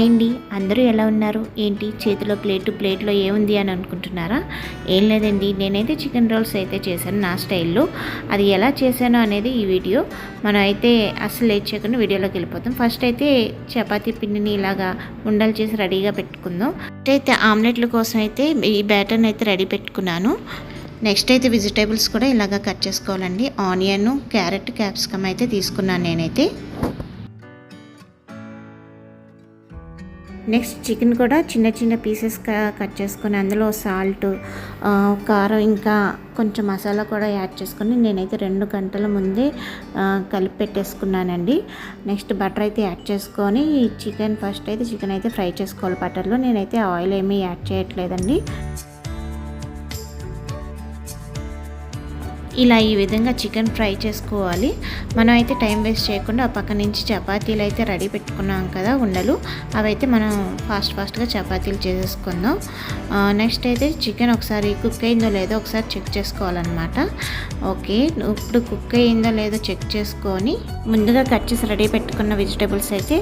Hi అండి అందరూ ఎలా ఉన్నారు? ఏంటి? చేతిలో ప్లేటు ప్లేట్లో ఏముంది అని అనుకుంటున్నారా? ఏం లేదండి. నేనైతే చికెన్ రోల్స్ అయితే చేశాను నా స్టైల్లో. అది ఎలా చేశానో అనేది ఈ వీడియో. మనం అయితే అసలు లేట్ చేయకుండా వీడియోలోకి వెళ్ళిపోతాం. ఫస్ట్ అయితే చపాతీ పిండిని ఇలాగా ఉండలు చేసి రెడీగా పెట్టుకుందాం. ఫస్ట్ అయితే ఆమ్లెట్ల కోసం అయితే ఈ బ్యాటర్ని అయితే రెడీ పెట్టుకున్నాను. నెక్స్ట్ అయితే వెజిటేబుల్స్ కూడా ఇలాగా కట్ చేసుకోవాలండి. ఆనియన్ క్యారెట్ క్యాప్సికమ్ అయితే తీసుకున్నాను నేనైతే. నెక్స్ట్ చికెన్ కూడా చిన్న చిన్న పీసెస్గా కట్ చేసుకొని అందులో సాల్ట్ కారం ఇంకా కొంచెం మసాలా కూడా యాడ్ చేసుకొని నేనైతే రెండు గంటల ముందే కలిపి పెట్టేసుకున్నానండి. నెక్స్ట్ బటర్ అయితే యాడ్ చేసుకొని చికెన్ ఫస్ట్ అయితే చికెన్ అయితే ఫ్రై చేసుకోవాలి బటర్లో. నేనైతే ఆయిల్ ఏమీ యాడ్ చేయట్లేదండి. ఇలా ఈ విధంగా చికెన్ ఫ్రై చేసుకోవాలి. మనం అయితే టైం వేస్ట్ చేయకుండా ఆ పక్క నుంచి చపాతీలు అయితే రెడీ పెట్టుకున్నాం కదా ఉండలు. అవైతే మనం ఫాస్ట్ ఫాస్ట్గా చపాతీలు చేసేసుకుందాం. నెక్స్ట్ అయితే చికెన్ ఒకసారి కుక్ అయిందో లేదో ఒకసారి చెక్ చేసుకోవాలన్నమాట. ఓకే ఇప్పుడు కుక్ అయిందో లేదో చెక్ చేసుకొని ముందుగా కట్ చేసి రెడీ పెట్టుకున్న వెజిటేబుల్స్ అయితే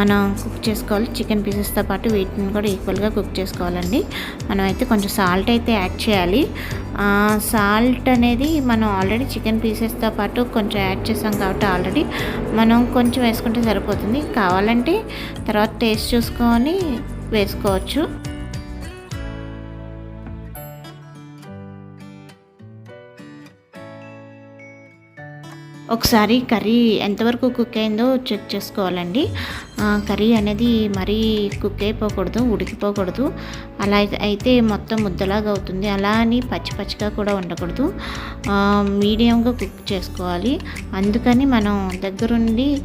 మనం కుక్ చేసుకోవాలి. చికెన్ పీసెస్తో పాటు వీటిని కూడా ఈక్వల్గా కుక్ చేసుకోవాలండి. మనం అయితే కొంచెం సాల్ట్ అయితే యాడ్ చేయాలి. సాల్ట్ అనేది మనం ఆల్రెడీ చికెన్ పీసెస్తో పాటు కొంచెం యాడ్ చేసాం కాబట్టి ఆల్రెడీ మనం కొంచెం వేసుకుంటే సరిపోతుంది. కావాలంటే తర్వాత టేస్ట్ చూసుకొని వేసుకోవచ్చు. ఒకసారి కర్రీ ఎంతవరకు కుక్ అయిందో చెక్ చేసుకోవాలండి. కర్రీ అనేది మరీ కుక్ అయిపోకూడదు ఉడికిపోకూడదు. అలా అయితే- మొత్తం ముద్దలాగా అవుతుంది. అలా అని పచ్చి పచ్చిగా కూడా ఉండకూడదు మీడియంగా కుక్ చేసుకోవాలి. అందుకని మనం దగ్గరుండి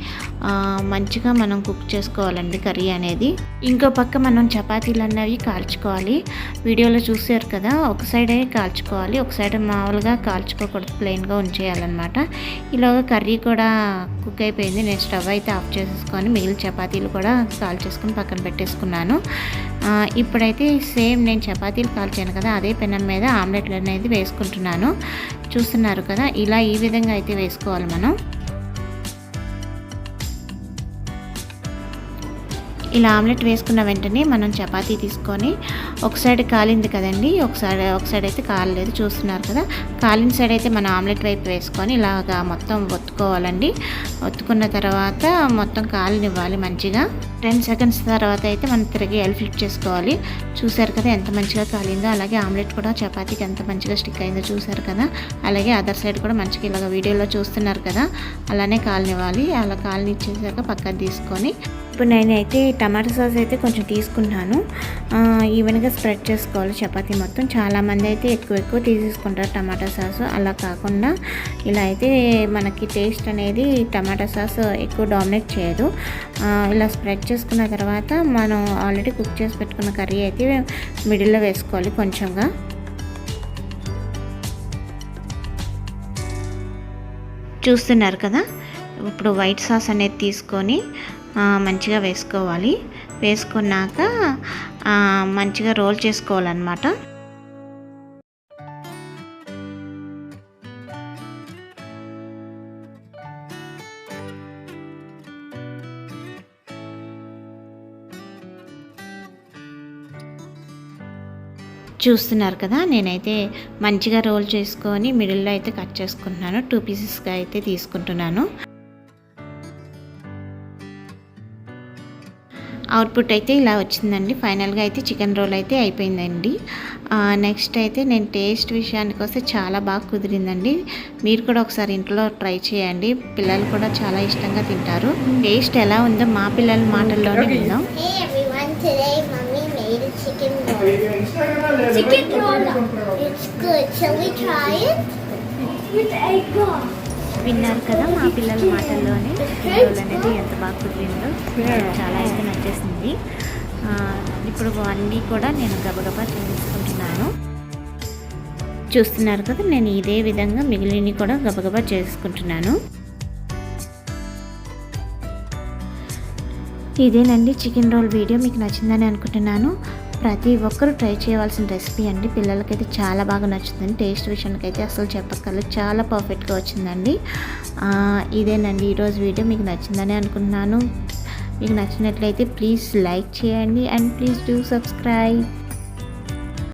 మంచిగా మనం కుక్ చేసుకోవాలండి కర్రీ అనేది. ఇంకో పక్క మనం చపాతీలు అన్నవి కాల్చుకోవాలి. వీడియోలో చూసారు కదా ఒక సైడే కాల్చుకోవాలి. ఒక సైడ్ మామూలుగా కాల్చుకోకూడదు ప్లెయిన్గా ఉంచేయాలన్నమాట. ఇలాగ కర్రీ కూడా కుక్ అయిపోయింది. నేను స్టవ్ అయితే ఆఫ్ చేసేసుకొని మిగిలిన చపాతీలు కూడా కాల్చేసుకొని పక్కన పెట్టేసుకున్నాను. ఇప్పుడైతే సేమ్ నేను చపాతీలు కాల్చాను కదా అదే పెనం మీద ఆమ్లెట్లు అనేది వేసుకుంటున్నాను. చూస్తున్నారు కదా ఇలా ఈ విధంగా అయితే వేసుకోవాలి మనం. ఇలా ఆమ్లెట్ వేసుకున్న వెంటనే మనం చపాతీ తీసుకొని ఒక సైడ్ కాలింది కదండి ఒక సైడ్ ఒక సైడ్ అయితే కాలలేదు చూస్తున్నారు కదా. కాలిన సైడ్ అయితే మనం ఆమ్లెట్ వైపు వేసుకొని ఇలాగా మొత్తం ఒత్తుకోవాలండి. ఒత్తుకున్న తర్వాత మొత్తం కాలనివ్వాలి మంచిగా. టెన్ సెకండ్స్ తర్వాత అయితే మనం తిరిగి ఎల్ ఫ్లిప్ చేసుకోవాలి. చూసారు కదా ఎంత మంచిగా కాలిందో అలాగే ఆమ్లెట్ కూడా చపాతీకి ఎంత మంచిగా స్టిక్ అయిందో చూసారు కదా. అలాగే అదర్ సైడ్ కూడా మంచిగా ఇలాగ వీడియోలో చూస్తున్నారు కదా. అలానే కాలనివ్వాలి. అలా కాలనిచ్చేసాక పక్కన తీసుకొని ఇప్పుడు నేనైతే టమాటా సాస్ అయితే కొంచెం తీసుకున్నాను. ఈవెన్గా స్ప్రెడ్ చేసుకోవాలి చపాతీ మొత్తం. చాలామంది అయితే ఎక్కువ ఎక్కువ తీసేసుకుంటారు టమాటా సాస్. అలా కాకుండా ఇలా అయితే మనకి టేస్ట్ అనేది టమాటా సాస్ ఎక్కువ డామినేట్ చేయదు. ఇలా స్ప్రెడ్ చేసుకున్న తర్వాత మనం ఆల్రెడీ కుక్ చేసి పెట్టుకున్న కర్రీ అయితే మిడిల్లో వేసుకోవాలి కొంచెంగా. చూస్తున్నారు కదా? ఇప్పుడు వైట్ సాస్ అనేది తీసుకొని మంచిగా వేసుకోవాలి. వేసుకున్నాక మంచిగా రోల్ చేసుకోవాలన్నమాట. చూస్తున్నారు కదా నేనైతే మంచిగా రోల్ చేసుకొని మిడిల్లో అయితే కట్ చేసుకుంటున్నాను. టూ పీసెస్గా అయితే తీసుకుంటున్నాను. అవుట్పుట్ అయితే ఇలా వచ్చిందండి ఫైనల్గా అయితే చికెన్ రోల్ అయితే అయిపోయిందండి నెక్స్ట్ అయితే నేను టేస్ట్ విషయానికి వస్తే చాలా బాగా కుదిరిందండి మీరు కూడా ఒకసారి ఇంట్లో ట్రై చేయండి పిల్లలు కూడా చాలా ఇష్టంగా తింటారు టేస్ట్ ఎలా ఉందో మా పిల్లల మాటల్లోనే విందాం Hey everyone, today mommy made a chicken roll. Chicken roll. It's good. Shall we try it? With egg on. విన్నారు కదా మా పిల్లల మాటల్లోనే. చికెన్ రోల్ అనేది ఎంత బాగా కుదిరిందో. చాలా అయితే నచ్చేసింది. ఇప్పుడు అన్నీ కూడా నేను గబగబా చేసుకుంటున్నాను. చూస్తున్నారు కదా నేను ఇదే విధంగా మిగిలినవి కూడా గబగబా చేసుకుంటున్నాను. ఇదేనండి చికెన్ రోల్ వీడియో. మీకు నచ్చిందని అనుకుంటున్నాను. ప్రతి ఒక్కరూ ట్రై చేయవలసిన రెసిపీ అండి. పిల్లలకైతే చాలా బాగా నచ్చుతుంది. టేస్ట్ విషయానికి అయితే అసలు చెప్పక్కర్లేదు. చాలా పర్ఫెక్ట్గా వచ్చిందండి. ఇదేనండి. ఈరోజు వీడియో మీకు నచ్చిందని అనుకుంటున్నాను. మీకు నచ్చినట్లయితే ప్లీజ్ లైక్ చేయండి. And please do subscribe.